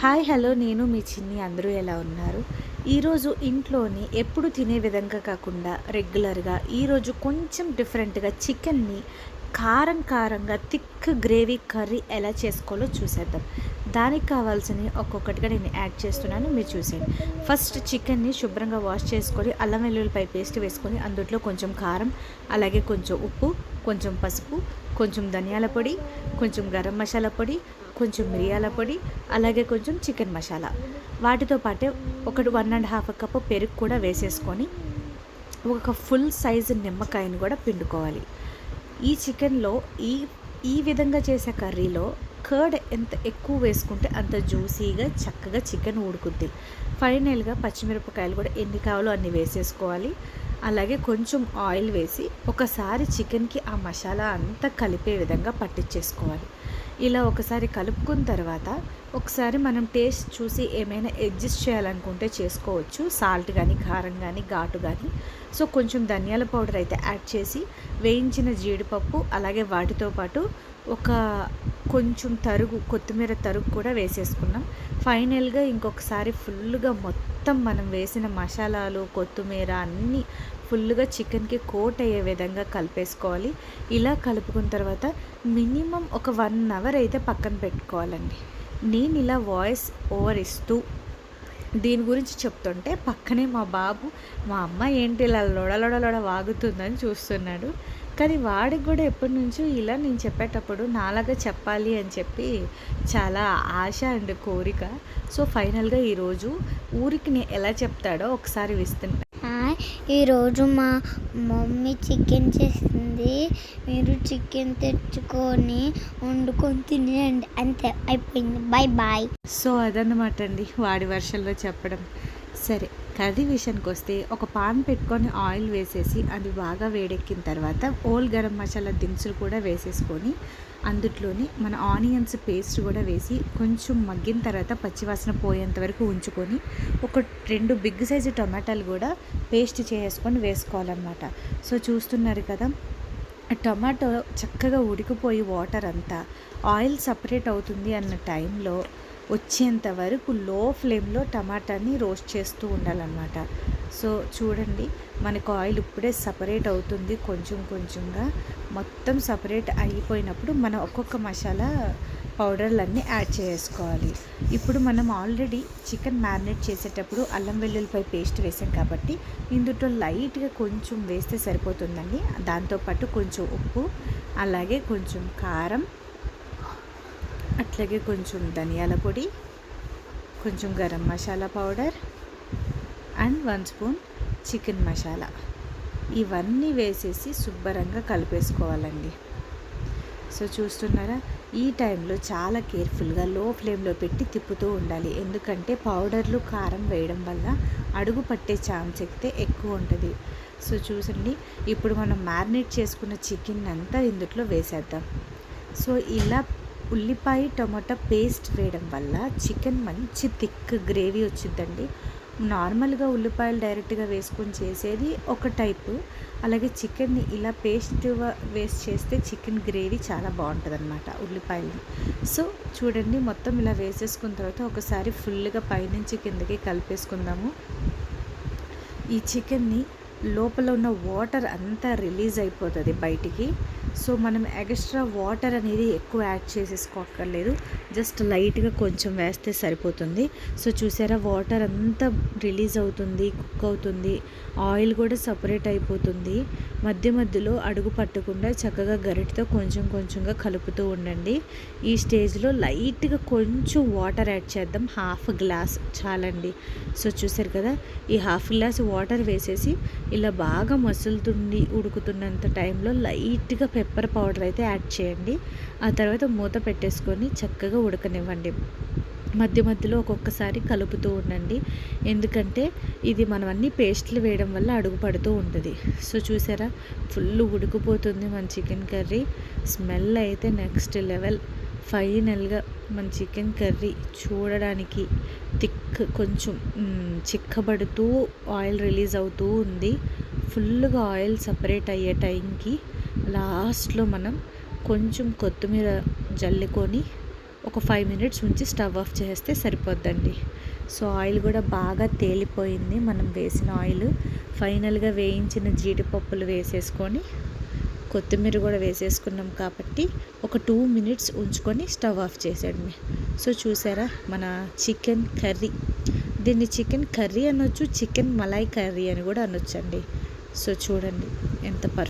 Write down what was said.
Hi hello నేను మీ చిన్ని. అందరూ ఎలా ఉన్నారు? ఈరోజు ఇంట్లోని ఎప్పుడు తినే విధంగా కాకుండా రెగ్యులర్గా ఈరోజు కొంచెం డిఫరెంట్గా చికెన్ని కారం కారంగా థిక్ గ్రేవీ కర్రీ ఎలా చేసుకోవాలో చూసేద్దాం. దానికి కావాల్సినవి ఒక్కొక్కటిగా నేను యాడ్ చేస్తున్నాను మీరు చూసేయండి. ఫస్ట్ చికెన్ని శుభ్రంగా వాష్ చేసుకొని అల్లం వెల్లుల్లిపై పేస్ట్ వేసుకొని అందులో కొంచెం కారం అలాగే కొంచెం ఉప్పు కొంచెం పసుపు కొంచెం ధనియాల పొడి కొంచెం గరం మసాలా పొడి కొంచెం మిరియాల పొడి అలాగే కొంచెం చికెన్ మసాలా. వాటితో పాటే ఒకటి వన్ అండ్ హాఫ్ కప్ పెరుగు కూడా వేసేసుకొని ఒక ఫుల్ సైజు నిమ్మకాయని కూడా పిండుకోవాలి. ఈ చికెన్లో ఈ ఈ విధంగా చేసే కర్రీలో కర్డ్ ఎంత ఎక్కువ వేసుకుంటే అంత జ్యూసీగా చక్కగా చికెన్ ఉడుకుద్ది ఫైనల్గా పచ్చిమిరపకాయలు కూడా ఎన్ని కావాలో అన్ని వేసేసుకోవాలి. అలాగే కొంచెం ఆయిల్ వేసి ఒకసారి చికెన్కి ఆ మసాలా అంతా కలిపే విధంగా పట్టించేసుకోవాలి. ఇలా ఒకసారి కలుపుకున్న తర్వాత ఒకసారి మనం టేస్ట్ చూసి ఏమైనా అడ్జస్ట్ చేయాలనుకుంటే చేసుకోవచ్చు. సాల్ట్ కానీ కారం కానీ ఘాటు కానీ సో కొంచెం ధనియాల పౌడర్ అయితే యాడ్ చేసి వేయించిన జీడిపప్పు అలాగే వాటితో పాటు ఒక కొంచెం తరుగు కొత్తిమీర తరుగు కూడా వేసేసుకున్నాం. ఫైనల్గా ఇంకొకసారి ఫుల్గా మొత్తం మొత్తం మనం వేసిన మసాలాలు కొత్తిమీర అన్నీ ఫుల్గా చికెన్కి కోట్ అయ్యే విధంగా కలిపేసుకోవాలి. ఇలా కలుపుకున్న తర్వాత మినిమం ఒక వన్ అవర్ అయితే పక్కన పెట్టుకోవాలండి. నేను ఇలా వాయిస్ ఓవర్ ఇస్తూ దీని గురించి చెప్తుంటే పక్కనే మా బాబు మా అమ్మ ఏంటి ఇలా లొడలొడలొడ వాగుతుందని చూస్తున్నాడు. కానీ వాడికి కూడా ఎప్పటి నుంచో ఇలా నేను చెప్పేటప్పుడు నాలాగా చెప్పాలి అని చెప్పి చాలా ఆశ అండ్ కోరిక. సో ఫైనల్గా ఈరోజు ఊరికి నేను ఎలా చెప్తాడో ఒకసారి విస్తున్నా హాయ్ ఈరోజు మా మమ్మీ చికెన్ చేసింది. మీరు చికెన్ తెచ్చుకొని వండుకొని తినేయండి అంతే అయిపోయింది. బాయ్ బాయ్ సో అదన్నమాట అండి వాడి వర్షంలో చెప్పడం. సరే. కర్రీ విషయానికి వస్తే ఒక పాన్ పెట్టుకొని ఆయిల్ వేసేసి అది బాగా వేడెక్కిన తర్వాత ఓల్ గరం మసాలా దినుసులు కూడా వేసేసుకొని అందుట్లోనే మన ఆనియన్స్ పేస్ట్ కూడా వేసి కొంచెం మగ్గిన తర్వాత పచ్చివాసన పోయేంత వరకు ఉంచుకొని ఒక రెండు బిగ్ సైజు టమాటాలు కూడా పేస్ట్ చేసుకొని వేసుకోవాలన్నమాట. సో చూస్తున్నారు కదా టమాటో చక్కగా ఉడికిపోయి వాటర్ అంతా ఆయిల్ సపరేట్ అవుతుంది అన్న టైంలో వచ్చేంత వరకు లో ఫ్లేమ్లో టమాటాని రోస్ట్ చేస్తూ ఉండాలన్నమాట. సో చూడండి మనకు ఆయిల్ ఇప్పుడే సపరేట్ అవుతుంది కొంచెం కొంచెంగా. మొత్తం సపరేట్ అయిపోయినప్పుడు మనం ఒక్కొక్క మసాలా పౌడర్లన్నీ యాడ్ చేసుకోవాలి. ఇప్పుడు మనం ఆల్రెడీ చికెన్ మ్యారినేట్ చేసేటప్పుడు అల్లం వెల్లుల్లిపై పేస్ట్ వేసాం కాబట్టి ఇందులో లైట్గా కొంచెం వేస్తే సరిపోతుందండి. దాంతోపాటు కొంచెం ఉప్పు అలాగే కొంచెం కారం అట్లాగే కొంచెం ధనియాల పొడి కొంచెం garam masala powder and one spoon chicken masala. ఇవన్నీ వేసేసి శుభ్రంగా కలిపేసుకోవాలండి. సో చూస్తున్నారా? ఈ టైంలో చాలా కేర్ఫుల్గా లో ఫ్లేమ్లో పెట్టి తిప్పుతూ ఉండాలి. ఎందుకంటే పౌడర్లు కారం వేయడం వల్ల అడుగు పట్టే ఛాన్స్ ఎక్కితే ఎక్కువ ఉంటుంది. సో చూసండి. ఇప్పుడు మనం మ్యారినేట్ చేసుకున్న చికెన్ అంతా ఇందులో వేసేద్దాం. సో ఇలా ఉల్లిపాయ టమాటా పేస్ట్ వేయడం వల్ల చికెన్ మంచి థిక్ గ్రేవీ వచ్చిందండి నార్మల్గా ఉల్లిపాయలు డైరెక్ట్గా వేసుకొని చేసేది ఒక టైపు. అలాగే చికెన్ని ఇలా పేస్ట్ వేస్ట్ చేస్తే చికెన్ గ్రేవీ చాలా బాగుంటుంది అనమాట ఉల్లిపాయలు సో చూడండి మొత్తం ఇలా వేసేసుకున్న తర్వాత ఒకసారి ఫుల్గా పైనుంచి కిందకి కలిపేసుకుందాము. ఈ చికెన్ని లోపల ఉన్న వాటర్ అంతా రిలీజ్ అయిపోతుంది బయటికి. సో మనం ఎక్స్ట్రా వాటర్ అనేది ఎక్కువ యాడ్ చేసేసుకోక్కర్లేదు. జస్ట్ లైట్గా కొంచెం వేస్తే సరిపోతుంది. సో చూసారా వాటర్ అంతా రిలీజ్ అవుతుంది కుక్ అవుతుంది. ఆయిల్ కూడా సపరేట్ అయిపోతుంది. మధ్య మధ్యలో అడుగు పట్టకుండా చక్కగా గరిటతో కొంచెం కొంచెంగా కలుపుతూ ఉండండి. ఈ స్టేజ్లో లైట్గా కొంచెం వాటర్ యాడ్ చేద్దాం. హాఫ్ గ్లాస్ చాలండి. సో చూసారు కదా ఈ హాఫ్ గ్లాస్ వాటర్ వేసేసి ఇలా బాగా మసులుతుండి ఉడుకుతున్నంత టైంలో లైట్గా పెప్పర్ పౌడర్ అయితే యాడ్ చేయండి. ఆ తర్వాత మూత పెట్టేసుకొని చక్కగా ఉడకనివ్వండి. మధ్య మధ్యలో ఒక్కొక్కసారి కలుపుతూ ఉండండి. ఎందుకంటే ఇది మనం అన్ని పేస్ట్లు వేయడం వల్ల అడుగు పడుతూ ఉంటుంది. సో చూసారా? ఫుల్ ఉడికిపోతుంది మన చికెన్ కర్రీ. స్మెల్ అయితే నెక్స్ట్ లెవెల్. ఫైనల్గా మన చికెన్ కర్రీ చూడడానికి థిక్ కొంచెం చిక్కబడుతూ ఆయిల్ రిలీజ్ అవుతూ ఉంది. ఫుల్గా ఆయిల్ సపరేట్ అయ్యే టైంకి లాస్ట్లో మనం కొంచెం కొత్తిమీర జల్లుకొని ఒక ఫైవ్ మినిట్స్ ఉంచి స్టవ్ ఆఫ్ చేస్తే సరిపోద్దండి. సో ఆయిల్ కూడా బాగా తేలిపోయింది. మనం వేసిన ఆయిల్ ఫైనల్గా వేయించిన జీడిపప్పులు వేసేసుకొని కొత్తిమీర కూడా వేసేసుకున్నాం కాబట్టి ఒక టూ మినిట్స్ ఉంచుకొని స్టవ్ ఆఫ్ చేసేయండి సో చూసారా మన చికెన్ కర్రీ. దీన్ని చికెన్ కర్రీ అనొచ్చు చికెన్ మలాయ్ కర్రీ అని కూడా అనొచ్చండి. సో చూడండి ఎంత పర్ఫెక్ట్